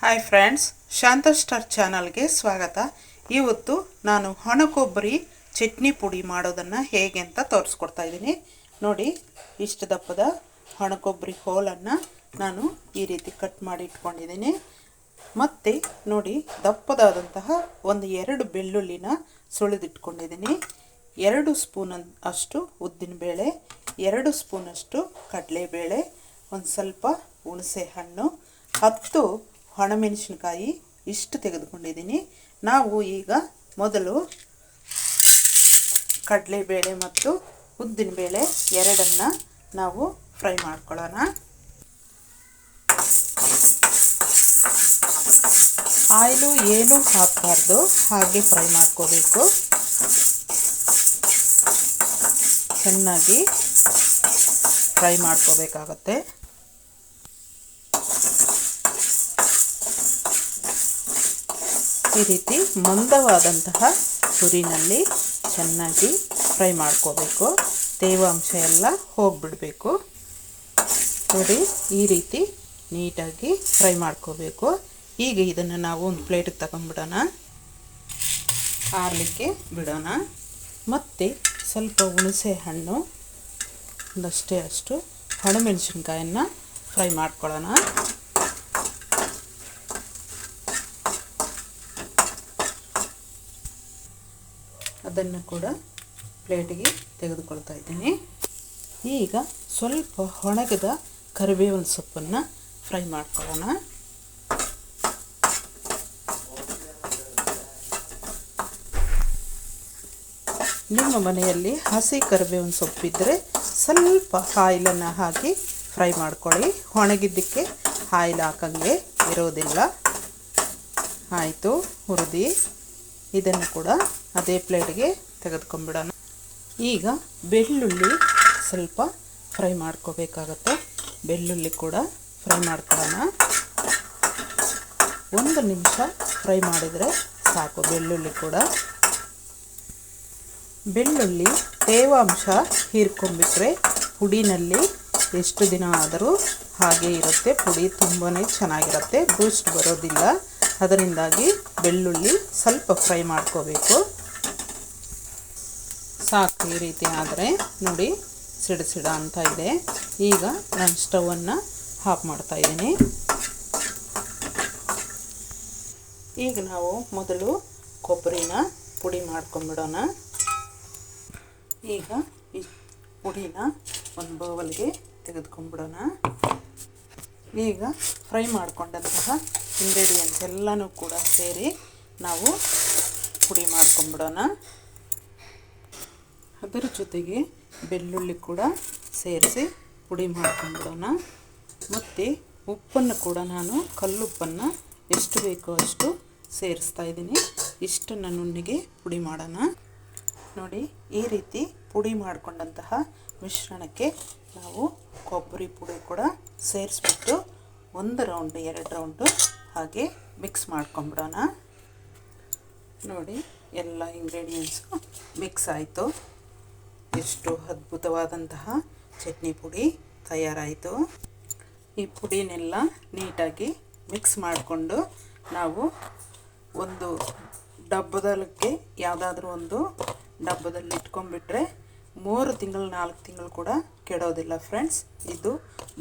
Hi friends ಶಾಂತ star ಚಾನಲ್ಗೆ ಸ್ವಾಗತ. ಇವತ್ತು ನಾನು ಹಣ ಕೊಬ್ಬರಿ ಚಟ್ನಿ ಪುಡಿ ಮಾಡೋದನ್ನು ಹೇಗೆ ಅಂತ ತೋರಿಸ್ಕೊಡ್ತಾ ಇದ್ದೀನಿ. ನೋಡಿ, ಇಷ್ಟು ದಪ್ಪದ ಒಣ ಕೊಬ್ಬರಿ ಹೋಲನ್ನು ನಾನು ಈ ರೀತಿ ಕಟ್ ಮಾಡಿ ಇಟ್ಕೊಂಡಿದ್ದೀನಿ. ಮತ್ತು ನೋಡಿ, ದಪ್ಪದಾದಂತಹ ಒಂದು ಎರಡು ಬೆಳ್ಳುಳ್ಳಿನ ಸುಳಿದಿಟ್ಕೊಂಡಿದ್ದೀನಿ ಎರಡು ಸ್ಪೂನ್ ಅಷ್ಟು ಉದ್ದಿನಬೇಳೆ ಎರಡು ಸ್ಪೂನಷ್ಟು ಕಡಲೆಬೇಳೆ, ಒಂದು ಸ್ವಲ್ಪ ಹುಣಸೆ ಹಣ್ಣು, ಹತ್ತು ಒಣಮೆಣಸಿನ್ಕಾಯಿ ಇಷ್ಟು ತೆಗೆದುಕೊಂಡಿದ್ದೀನಿ. ನಾವು ಈಗ ಮೊದಲು ಕಡಲೆಬೇಳೆ ಮತ್ತು ಉದ್ದಿನ ಬೇಳೆ ಎರಡನ್ನು ನಾವು ಫ್ರೈ ಮಾಡ್ಕೊಳ್ಳೋಣ. ಆಯಿಲು ಏನೂ ಹಾಕಬಾರ್ದು, ಹಾಗೆ ಫ್ರೈ ಮಾಡ್ಕೋಬೇಕು. ಚೆನ್ನಾಗಿ ಫ್ರೈ ಮಾಡ್ಕೋಬೇಕಾಗತ್ತೆ. ಈ ರೀತಿ ಮಂದವಾದಂತಹ ಹುರಿನಲ್ಲಿ ಚೆನ್ನಾಗಿ ಫ್ರೈ ಮಾಡ್ಕೋಬೇಕು. ತೇವಾಂಶ ಎಲ್ಲ ಹೋಗಿಬಿಡಬೇಕು. ನೋಡಿ, ಈ ರೀತಿ ನೀಟಾಗಿ ಫ್ರೈ ಮಾಡ್ಕೋಬೇಕು. ಈಗ ಇದನ್ನು ನಾವು ಒಂದು ಪ್ಲೇಟಿಗೆ ತಗೊಂಡ್ಬಿಡೋಣ. ಆರಲಿಕ್ಕೆ ಬಿಡೋಣ. ಮತ್ತು ಸ್ವಲ್ಪ ಹುಣಸೆ ಹಣ್ಣು, ಒಂದಷ್ಟೇ ಅಷ್ಟು ಒಣಮೆಣಸಿನ್ಕಾಯನ್ನು ಫ್ರೈ ಮಾಡ್ಕೊಳ್ಳೋಣ. ಅದನ್ನು ಕೂಡ ಪ್ಲೇಟಿಗೆ ತೆಗೆದುಕೊಳ್ತಾ ಇದ್ದೀನಿ. ಈಗ ಸ್ವಲ್ಪ ಒಣಗಿದ ಕರಿಬೇವಿನ ಸೊಪ್ಪನ್ನು ಫ್ರೈ ಮಾಡ್ಕೊಳ್ಳೋಣ. ನಿಮ್ಮ ಮನೆಯಲ್ಲಿ ಹಸಿ ಕರಿಬೇವಿನ ಸೊಪ್ಪಿದ್ದರೆ ಸ್ವಲ್ಪ ಆಯಿಲನ್ನು ಹಾಕಿ ಫ್ರೈ ಮಾಡ್ಕೊಳ್ಳಿ. ಒಣಗಿದ್ದಕ್ಕೆ ಆಯಿಲ್ ಹಾಕಂಗೆ ಇರೋದಿಲ್ಲ. ಆಯಿತು, ಹುರಿದಿ. ಇದನ್ನು ಕೂಡ ಅದೇ ಪ್ಲೇಟ್ಗೆ ತೆಗೆದುಕೊಂಬಿಡೋಣ ಈಗ ಬೆಳ್ಳುಳ್ಳಿ ಸ್ವಲ್ಪ ಫ್ರೈ ಮಾಡ್ಕೋಬೇಕಾಗತ್ತೆ. ಬೆಳ್ಳುಳ್ಳಿ ಕೂಡ ಫ್ರೈ ಮಾಡ್ಕೊಳ್ಳೋಣ. ಒಂದು ನಿಮಿಷ ಫ್ರೈ ಮಾಡಿದರೆ ಸಾಕು, ಬೆಳ್ಳುಳ್ಳಿ ಕೂಡ. ಬೆಳ್ಳುಳ್ಳಿ ತೇವಾಂಶ ಹೀರ್ಕೊಂಬಿಟ್ರೆ ಪುಡಿನಲ್ಲಿ ಎಷ್ಟು ದಿನ ಆದರೂ ಹಾಗೆ ಇರುತ್ತೆ. ಪುಡಿ ತುಂಬಾ ಚೆನ್ನಾಗಿರುತ್ತೆ ಬೂಸ್ಟ್ ಬರೋದಿಲ್ಲ. ಅದರಿಂದಾಗಿ ಬೆಳ್ಳುಳ್ಳಿ ಸ್ವಲ್ಪ ಫ್ರೈ ಮಾಡ್ಕೋಬೇಕು. ಸಾಕು ಈ ರೀತಿ ಆದರೆ ನೋಡಿ ಸಿಡ ಸಿಡ ಅಂತ ಇದೆ. ಈಗ ನಾನು ಸ್ಟವನ್ನು ಆಫ್ ಮಾಡ್ತಾ ಇದ್ದೀನಿ. ಈಗ ನಾವು ಮೊದಲು ಕೊಬ್ಬರಿನ ಪುಡಿ ಮಾಡ್ಕೊಂಬಿಡೋಣ. ಈಗ ಈ ಪುಡಿನ ಒಂದು ಬೌಲ್ಗೆ ತೆಗೆದುಕೊಂಡ್ಬಿಡೋಣ ಈಗ ಫ್ರೈ ಮಾಡಿಕೊಂಡಂತಹ ಇಂಗ್ರೀಡಿಯೆಂಟ್ಸ್ ಎಲ್ಲನೂ ಕೂಡ ಸೇರಿ ನಾವು ಪುಡಿ ಮಾಡ್ಕೊಂಬಿಡೋಣ. ಅದರ ಜೊತೆಗೆ ಬೆಳ್ಳುಳ್ಳಿ ಕೂಡ ಸೇರಿಸಿ ಪುಡಿ ಮಾಡ್ಕೊಂಬಿಡೋಣ ಮತ್ತು ಉಪ್ಪನ್ನು ಕೂಡ ನಾನು ಕಲ್ಲುಪ್ಪನ್ನು ಎಷ್ಟು ಬೇಕೋ ಅಷ್ಟು ಸೇರಿಸ್ತಾ ಇದ್ದೀನಿ. ಇಷ್ಟನ್ನು ನುಣ್ಣಿಗೆ ಪುಡಿ ಮಾಡೋಣ. ನೋಡಿ, ಈ ರೀತಿ ಪುಡಿ ಮಾಡಿಕೊಂಡಂತಹ ಮಿಶ್ರಣಕ್ಕೆ ನಾವು ಕೊಬ್ಬರಿ ಪುಡಿ ಕೂಡ ಸೇರಿಸ್ಬಿಟ್ಟು ಒಂದು ರೌಂಡ್ ಎರಡು ರೌಂಡು ಹಾಗೆ ಮಿಕ್ಸ್ ಮಾಡ್ಕೊಂಬಿಡೋಣ ನೋಡಿ, ಎಲ್ಲ ಇಂಗ್ರೀಡಿಯೆಂಟ್ಸು ಮಿಕ್ಸ್ ಆಯಿತು. ಎಷ್ಟು ಅದ್ಭುತವಾದಂತಹ ಚಟ್ನಿ ಪುಡಿ ತಯಾರಾಯಿತು. ಈ ಪುಡಿನೆಲ್ಲ ನೀಟಾಗಿ ಮಿಕ್ಸ್ ಮಾಡಿಕೊಂಡು ನಾವು ಒಂದು ಡಬ್ಬದಕ್ಕೆ ಯಾವುದಾದ್ರೂ ಒಂದು ಡಬ್ಬದಲ್ಲಿ ಇಟ್ಕೊಂಡ್ಬಿಟ್ರೆ ಮೂರು ತಿಂಗಳು, ನಾಲ್ಕು ತಿಂಗಳು ಕೂಡ ಕೆಡೋದಿಲ್ಲ ಫ್ರೆಂಡ್ಸ್. ಇದು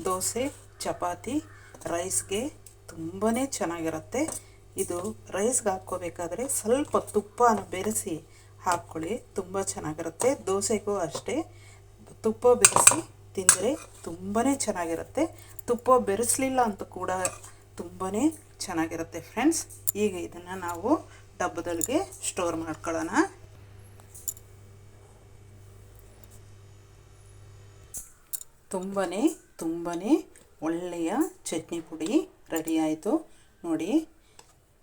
ದೋಸೆ, ಚಪಾತಿ, ರೈಸ್ಗೆ ತುಂಬಾ ಚೆನ್ನಾಗಿರುತ್ತೆ. ಇದು ರೈಸ್ಗೆ ಹಾಕ್ಕೋಬೇಕಾದ್ರೆ ಸ್ವಲ್ಪ ತುಪ್ಪನ ಬೆರೆಸಿ ಹಾಕ್ಕೊಳ್ಳಿ ತುಂಬ ಚೆನ್ನಾಗಿರುತ್ತೆ. ದೋಸೆಗೂ ಅಷ್ಟೇ. ತುಪ್ಪ ಬೆರೆಸಿ ತಿಂದರೆ ತುಂಬಾ ಚೆನ್ನಾಗಿರುತ್ತೆ. ತುಪ್ಪ ಬೆರೆಸಲಿಲ್ಲ ಅಂತ ಕೂಡ ತುಂಬಾ ಚೆನ್ನಾಗಿರುತ್ತೆ ಫ್ರೆಂಡ್ಸ್. ಈಗ ಇದನ್ನು ನಾವು ಡಬ್ಬದೊಳಗೆ ಸ್ಟೋರ್ ಮಾಡ್ಕೊಳ್ಳೋಣ. ತುಂಬಾ ತುಂಬಾ ಒಳ್ಳೆಯ ಚಟ್ನಿ ಪುಡಿ ರೆಡಿ ಆಯಿತು. ನೋಡಿ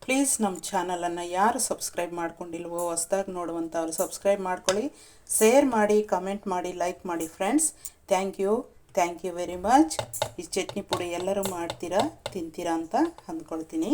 ಪ್ಲೀಸ್ ನಮ್ಮ ಚಾನಲನ್ನು ಯಾರು ಸಬ್ಸ್ಕ್ರೈಬ್ ಮಾಡ್ಕೊಂಡಿಲ್ವೋ ಹೊಸ್ದಾಗಿ ನೋಡುವಂಥವ್ರು ಸಬ್ಸ್ಕ್ರೈಬ್ ಮಾಡ್ಕೊಳ್ಳಿ, ಶೇರ್ ಮಾಡಿ, ಕಮೆಂಟ್ ಮಾಡಿ, ಲೈಕ್ ಮಾಡಿ friends. Thank you thank you very much. ಈ ಚಟ್ನಿ ಪುಡಿ ಎಲ್ಲರೂ ಮಾಡ್ತೀರಾ, ತಿಂತೀರಾ ಅಂತ ಅಂದ್ಕೊಳ್ತೀನಿ.